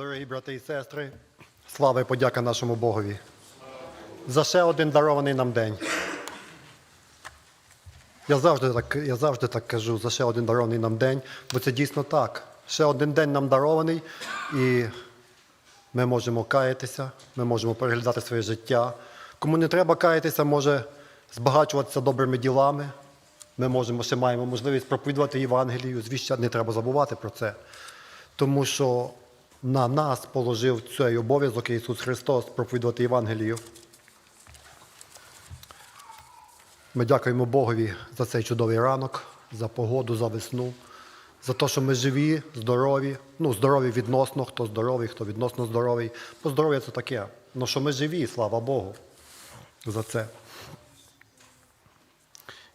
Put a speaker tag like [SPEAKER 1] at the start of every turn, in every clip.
[SPEAKER 1] Дорогі брати і сестри, слава і подяка нашому Богові за ще один дарований нам день. Я завжди так, я завжди так кажу за ще один дарований нам день, бо це дійсно так. Ще один день нам дарований, і ми можемо каятися, ми можемо переглядати своє життя. Кому не треба каятися, може збагачуватися добрими ділами. Ми можемо ще маємо можливість проповідувати Євангелію, звіщати, не треба забувати про це. Тому що на нас положив цей обов'язок Ісус Христос проповідувати Євангелію. Ми дякуємо Богові за цей чудовий ранок, за погоду, за весну, за те, що ми живі, здорові. Ну, здорові відносно, хто здоровий, хто відносно здоровий. Бо здоров'я це таке. Ну, що ми живі, слава Богу, за це.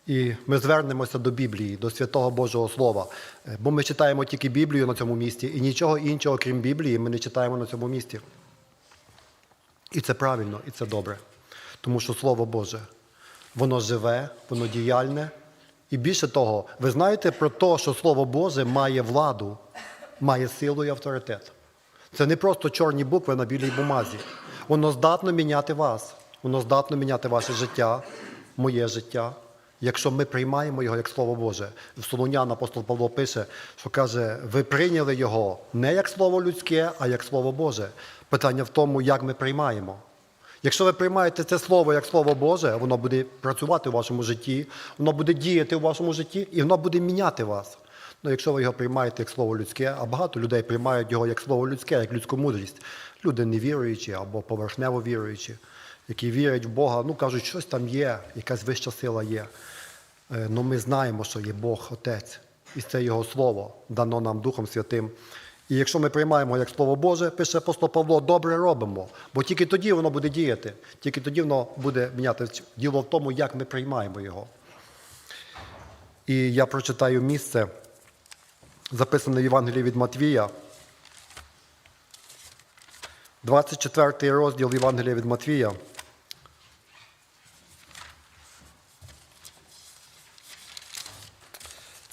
[SPEAKER 1] І ми звернемося до Біблії, до святого Божого Слова. Е, Бо ми читаємо тільки Біблію на цьому місці, і нічого іншого, крім Біблії, ми не читаємо на цьому місці. І це правильно, і це добре. Тому що Слово Боже, воно живе, воно діяльне. І більше того, ви знаєте про те, що Слово Боже має владу, має силу і авторитет. Це не просто чорні букви на білій бумазі. Воно здатно міняти вас. Воно здатно міняти ваше життя, моє життя. Якщо ми приймаємо його як Слово Боже, в Солонян апостол Павло пише, що каже, ви прийняли його не як слово людське, а як Слово Боже. Питання в тому, як ми приймаємо. Якщо ви приймаєте це слово як Слово Боже, воно буде працювати у вашому житті, воно буде діяти у вашому житті і воно буде міняти вас. Ну, якщо ви його приймаєте як слово людське, а багато людей приймають його як слово людське, як людську мудрість. Люди невіруючі або поверхнево віруючі, які вірять в Бога, ну кажуть, щось там є, якась вища сила є. Е, Ну ми знаємо, що є Бог Отець, і це Його Слово, дано нам Духом Святим. І якщо ми приймаємо як Слово Боже, пише апостол Павло, добре робимо, бо тільки тоді воно буде діяти, тільки тоді воно буде міняти. Діло в тому, як ми приймаємо його. І я прочитаю місце, записане в Євангелії від Матвія, 24 розділ Євангелія від Матвія.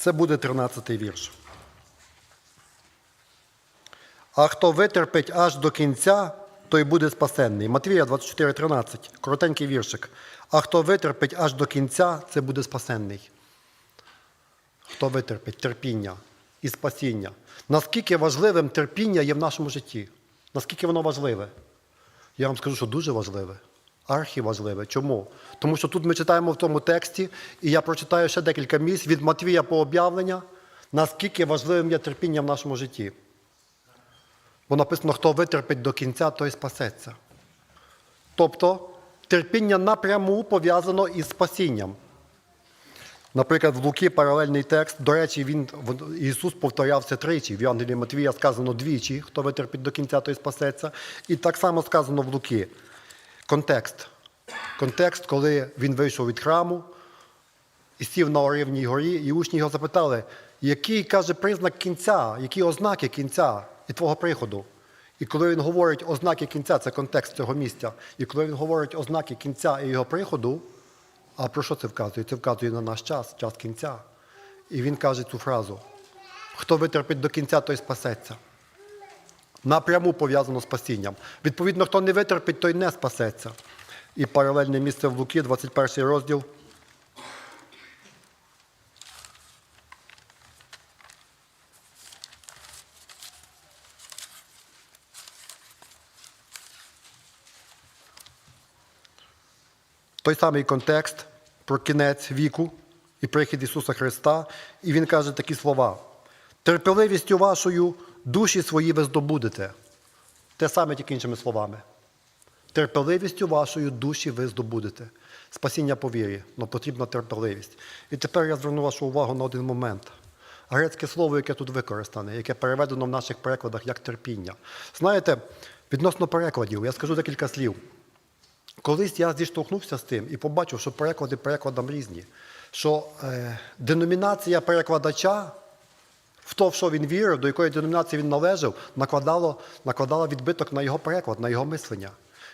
[SPEAKER 1] Це буде 13-й вірш. А хто витерпить аж до кінця, той буде спасенний. Матвія 24,13, коротенький віршик. А хто витерпить аж до кінця, це буде спасенний. Хто витерпить терпіння і спасіння. Наскільки важливим терпіння є в нашому житті? Наскільки воно важливе? Я вам скажу, що дуже важливе. Архіважливе. Чому? Тому що тут ми читаємо в тому тексті, і я прочитаю ще декілька місць від Матвія по об'явлення, наскільки важливим є терпіння в нашому житті. Бо написано, хто витерпить до кінця, той спасеться. Тобто терпіння напряму пов'язано із спасінням. Наприклад, в Луки паралельний текст, до речі, він, Ісус повторявся тричі. В Євангелії Матвія сказано двічі, хто витерпить до кінця, той спасеться. І так само сказано в Луки. Контекст. Контекст, коли він вийшов від храму і сів на Оривній горі, і учні його запитали, який, каже, признак кінця, які ознаки кінця і твого приходу. І коли він говорить ознаки кінця, це контекст цього місця. І коли він говорить ознаки кінця і його приходу, а про що це вказує? Це вказує на наш час, час кінця. І він каже цю фразу: хто витерпить до кінця, той спасеться. Напряму пов'язано з спасінням. Відповідно, хто не витерпить, той не спасеться. І паралельне місце в Луки, 21 розділ. Той самий контекст про кінець віку і прихід Ісуса Христа. І Він каже такі слова: терпеливістю вашою душі свої ви здобудете. Те саме, тільки іншими словами. Терпеливістю вашою душі ви здобудете. Спасіння по вірі, але потрібна терпеливість. І тепер я зверну вашу увагу на один момент. Грецьке слово, яке тут використане, яке переведено в наших перекладах як терпіння. Знаєте, відносно перекладів, я скажу декілька слів. Колись я зіштовхнувся з тим і побачив, що переклади перекладам різні. Що е, деномінація перекладача в то, в що він вірив, до якої деномінації він належав, накладало, накладала відбиток на його переклад, на його мислення.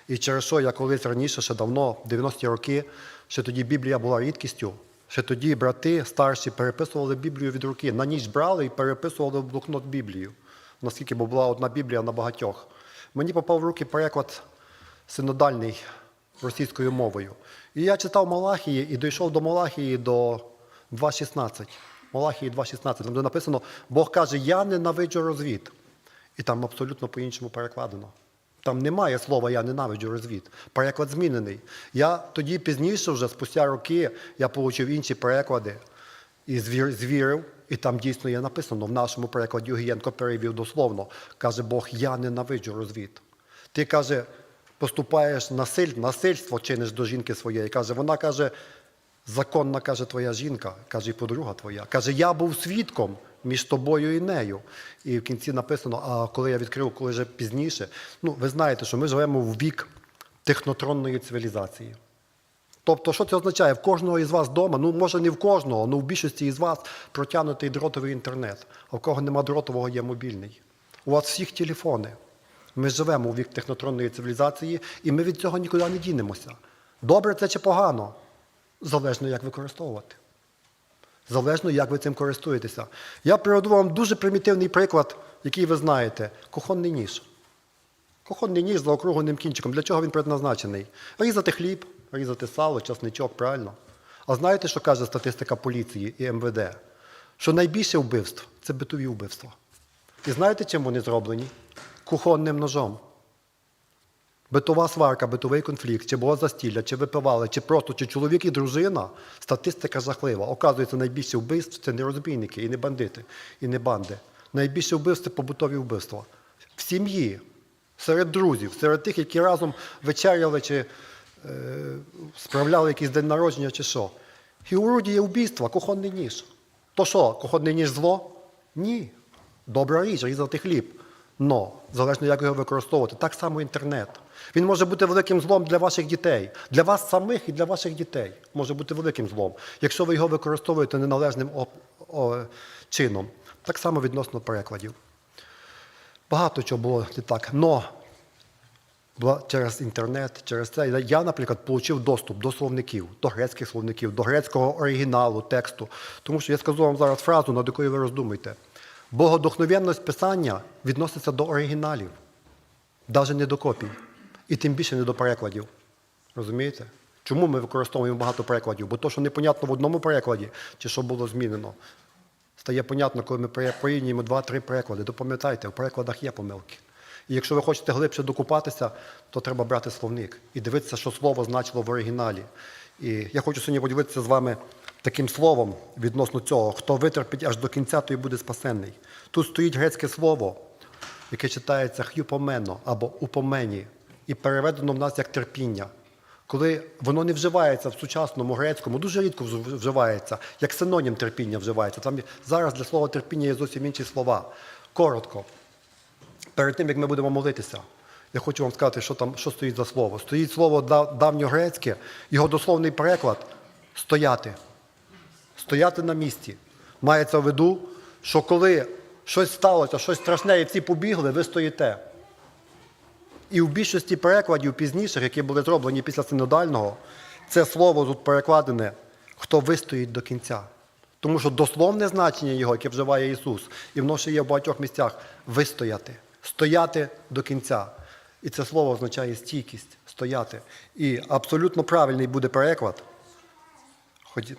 [SPEAKER 1] І через що я колись раніше, ще давно, в 90-ті роки, ще тоді Біблія була рідкістю. Ще тоді брати старші переписували Біблію від руки. На ніч брали і переписували в блокнот Біблію. наскільки бо була одна Біблія на багатьох. Мені попав в руки переклад синодальний російською мовою. І я читав Малахії і дійшов до Малахії до 2.16. Малахії 2.16, там де написано, Бог каже, я ненавиджу розвід. І там абсолютно по-іншому перекладено. Там немає слова Я ненавиджу розвід. Переклад змінений. Я тоді пізніше, вже спустя роки, я отримав інші переклади і звірив, і там дійсно є написано в нашому перекладі Огієнко перевів дословно. Каже Бог, я ненавиджу розвід. Ти каже, поступаєш насиль, насильство чиниш до жінки своєї. Каже, вона каже, законна каже твоя жінка, каже і подруга твоя. Каже, я був свідком між тобою і нею. І в кінці написано, а коли я відкрив, коли вже пізніше, ну ви знаєте, що ми живемо в вік технотронної цивілізації. Тобто, що це означає? В кожного із вас вдома, ну може не в кожного, але в більшості із вас протягнутий дротовий інтернет. А в кого нема дротового, є мобільний. У вас всіх телефони. Ми живемо у вік технотронної цивілізації, і ми від цього нікуди не дінемося. Добре це чи погано? Залежно, як використовувати. Залежно, як ви цим користуєтеся. Я приведу вам дуже примітивний приклад, який ви знаєте: кухонний ніж. Кухонний ніж за округленим кінчиком. Для чого він предназначений? Різати хліб, різати сало, часничок, правильно. А знаєте, що каже статистика поліції і МВД? Що найбільше вбивств це битові вбивства. І знаєте, чим вони зроблені? Кухонним ножом. Битова сварка, битовий конфлікт, чи було застілля, чи випивали, чи просто, чи чоловік і дружина, статистика жахлива. Оказується, найбільше вбивств це не розбійники, і не бандити, і не банди. Найбільше вбивств це побутові вбивства. В сім'ї, серед друзів, серед тих, які разом вечеряли чи е, справляли якийсь день народження, чи що. І у роді є вбивства, кухонний ніж. То що, кухонний ніж зло? Ні. Добра річ, різати хліб. Но, залежно як його використовувати, так само інтернет. Він може бути великим злом для ваших дітей, для вас самих і для ваших дітей. Може бути великим злом, якщо ви його використовуєте неналежним чином. Так само відносно перекладів. Багато чого було не так. Но через інтернет, через це. Я, наприклад, отримав доступ до словників, до грецьких словників, до грецького оригіналу, тексту. Тому що я скажу вам зараз фразу, над якою ви роздумуєте. Богодохновенність писання відноситься до оригіналів, навіть не до копій. І тим більше не до перекладів. Розумієте? Чому ми використовуємо багато перекладів? Бо то, що непонятно в одному перекладі, чи що було змінено. Стає понятно, коли ми порівнюємо два-три переклади. То пам'ятайте, в перекладах є помилки. І якщо ви хочете глибше докупатися, то треба брати словник і дивитися, що слово значило в оригіналі. І я хочу сьогодні поділитися з вами таким словом відносно цього. Хто витерпить аж до кінця, той буде спасенний. Тут стоїть грецьке слово, яке читається х'юпомено або упомені, і переведено в нас як терпіння. Коли воно не вживається в сучасному грецькому, дуже рідко вживається, як синонім терпіння вживається. Там зараз для слова терпіння є зовсім інші слова. Коротко. Перед тим, як ми будемо молитися, я хочу вам сказати, що там що стоїть за слово. Стоїть слово давньогрецьке, його дословний переклад стояти. Стояти на місці. Мається в виду, що коли щось сталося, щось страшне, і всі побігли, ви стоїте. І в більшості перекладів пізніших, які були зроблені після синодального, це слово тут перекладене, хто вистоїть до кінця. Тому що дословне значення його, яке вживає Ісус, і воно ще є в багатьох місцях вистояти, стояти до кінця. І це слово означає стійкість, стояти. І абсолютно правильний буде переклад. Хоч,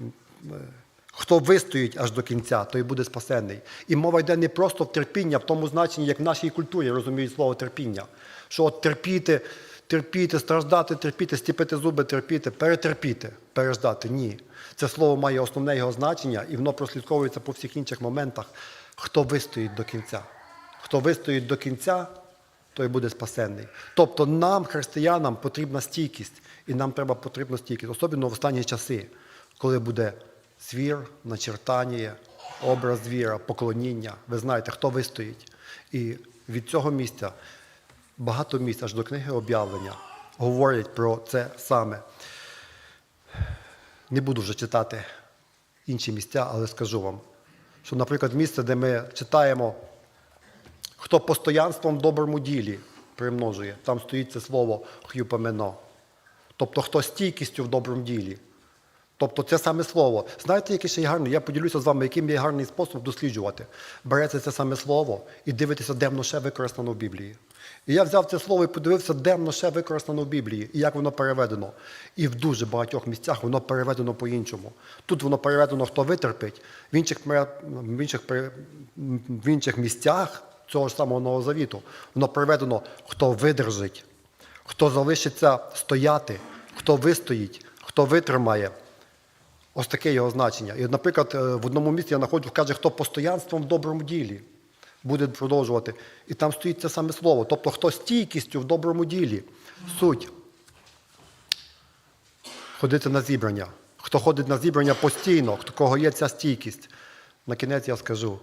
[SPEAKER 1] Хто вистоїть аж до кінця, той буде спасенний. І мова йде не просто в терпіння, в тому значенні, як в нашій культурі розуміють слово терпіння. Що от терпіти, терпіти, страждати, терпіти, стіпити зуби, терпіти, перетерпіти, переждати. Ні. Це слово має основне його значення, і воно прослідковується по всіх інших моментах. Хто вистоїть до кінця. Хто вистоїть до кінця, той буде спасенний. Тобто нам, християнам, потрібна стійкість, і нам треба потрібна стійкість, особливо в останні часи, коли буде звір, начертання, образ звіра, поклоніння. Ви знаєте, хто вистоїть. І від цього місця багато місць аж до книги об'явлення говорять про це саме. Не буду вже читати інші місця, але скажу вам, що, наприклад, місце, де ми читаємо Хто постоянством в доброму ділі примножує, там стоїть це слово х'юпамено. Тобто, хто стійкістю в доброму ділі. Тобто це саме слово. Знаєте, яке ще є гарне? Я поділюся з вами, яким є гарний спосіб досліджувати. Береться це саме слово і дивитися, де воно ще використано в Біблії. І я взяв це слово і подивився, де воно ще використано в Біблії і як воно переведено. І в дуже багатьох місцях воно переведено по-іншому. Тут воно переведено, хто витерпить, в інших, в інших, в інших місцях цього ж самого Нового Завіту воно переведено, хто видержить, хто залишиться стояти, хто вистоїть, хто витримає. Ось таке його значення. І, наприклад, е, в одному місці я знаходжу, каже, хто постоянством в доброму ділі буде продовжувати. І там стоїть це саме слово. Тобто, хто стійкістю в доброму ділі. Суть. Ходити на зібрання. Хто ходить на зібрання постійно, хто кого є ця стійкість. На кінець я скажу.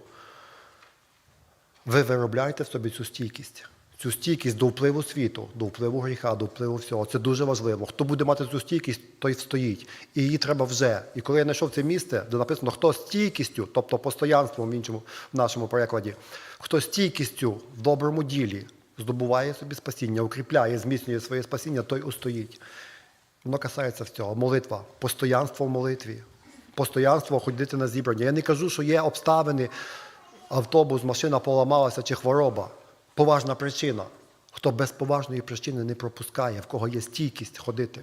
[SPEAKER 1] Ви виробляєте в собі цю стійкість. Цю стійкість до впливу світу, до впливу гріха, до впливу всього. Це дуже важливо. Хто буде мати цю стійкість, той встоїть. І її треба вже. І коли я знайшов це місце, де написано, хто стійкістю, тобто постоянством в іншому в нашому перекладі, хто стійкістю в доброму ділі здобуває собі спасіння, укріпляє, зміцнює своє спасіння, той устоїть. Воно касається всього. Молитва, постоянство в молитві, постоянство ходити на зібрання. Я не кажу, що є обставини, автобус, машина поламалася чи хвороба. Поважна причина. Хто без поважної причини не пропускає, в кого є стійкість ходити,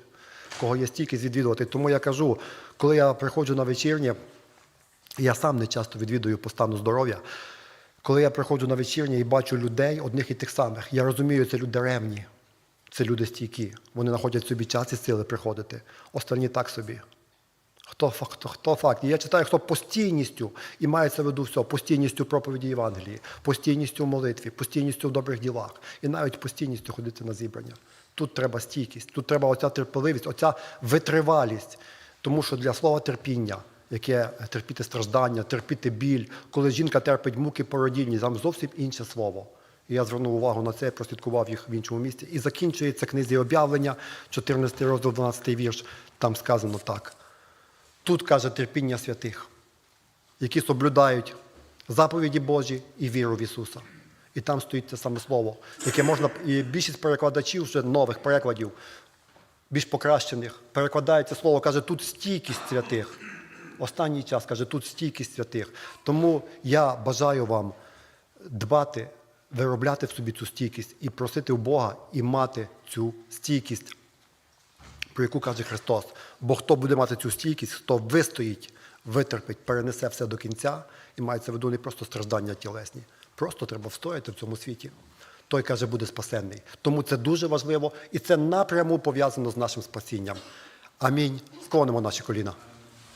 [SPEAKER 1] в кого є стійкість відвідувати. Тому я кажу, коли я приходжу на вечірнє, я сам не часто відвідую по стану здоров'я. Коли я приходжу на вечірнє і бачу людей, одних і тих самих, я розумію, це люди ревні, це люди стійкі. Вони знаходять собі час і сили приходити. Останні так собі. Хто хто, хто факт? Я читаю, хто постійністю, і мається в виду все, постійністю проповіді Євангелії, постійністю в молитві, постійністю в добрих ділах, і навіть постійністю ходити на зібрання. Тут треба стійкість, тут треба оця терпеливість, оця витривалість. Тому що для слова терпіння, яке терпіти страждання, терпіти біль, коли жінка терпить муки породінні, там зовсім інше слово. І я звернув увагу на це, прослідкував їх в іншому місці. І закінчується книзі об'явлення, 14 розділ, 12 вірш. Там сказано так. Тут каже терпіння святих, які соблюдають заповіді Божі і віру в Ісуса. І там стоїть це саме слово, яке можна, і більшість перекладачів вже нових перекладів, більш покращених, перекладають це слово, каже, тут стійкість святих. Останній час каже, тут стійкість святих. Тому я бажаю вам дбати, виробляти в собі цю стійкість і просити у Бога і мати цю стійкість про яку каже Христос. Бо хто буде мати цю стійкість, хто вистоїть, витерпить, перенесе все до кінця, і мається в виду не просто страждання тілесні. Просто треба встояти в цьому світі. Той каже, буде спасенний. Тому це дуже важливо і це напряму пов'язано з нашим спасінням. Амінь. Склонимо наші коліна.